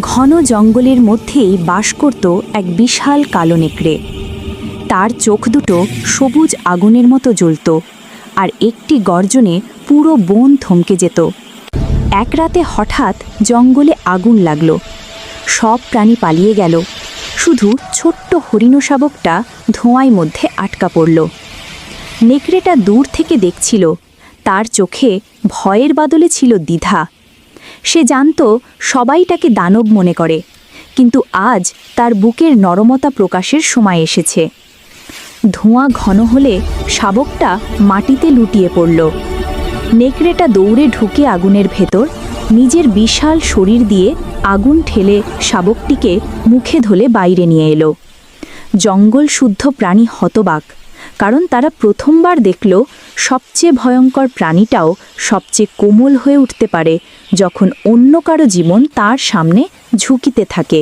ঘন জঙ্গলের মধ্যেই বাস করত এক বিশাল কালো নেকড়ে। তার চোখ দুটো সবুজ আগুনের মতো জ্বলত আর একটি গর্জনে পুরো বন থমকে যেত। এক রাতে হঠাৎ জঙ্গলে আগুন লাগল। সব প্রাণী পালিয়ে গেল। শুধু ছোট্ট হরিণ শাবকটা ধোঁয়ায় মধ্যে আটকা পড়ল। নেকড়েটা দূর থেকে দেখছিল। তার চোখে ভয়ের বাদলে ছিল দ্বিধা। সে জানত সবাই তাকে দানব মনে করে। কিন্তু আজ তার বুকের নরমতা প্রকাশের সময় এসেছে। ধোঁয়া ঘন হলে শাবকটা মাটিতে লুটিয়ে পড়ল। নেকড়েটা দৌড়ে ঢুকে আগুনের ভেতর নিজের বিশাল শরীর দিয়ে আগুন ঠেলে শাবকটিকে মুখে ধলে বাইরে নিয়ে এলো। জঙ্গল শুদ্ধ প্রাণী হতবাক। কারণ তারা প্রথমবার দেখল সবচেয়ে ভয়ঙ্কর প্রাণীটাও সবচেয়ে কোমল হয়ে উঠতে পারে যখন অন্য কারও জীবন তার সামনে ঝুঁকিতে থাকে।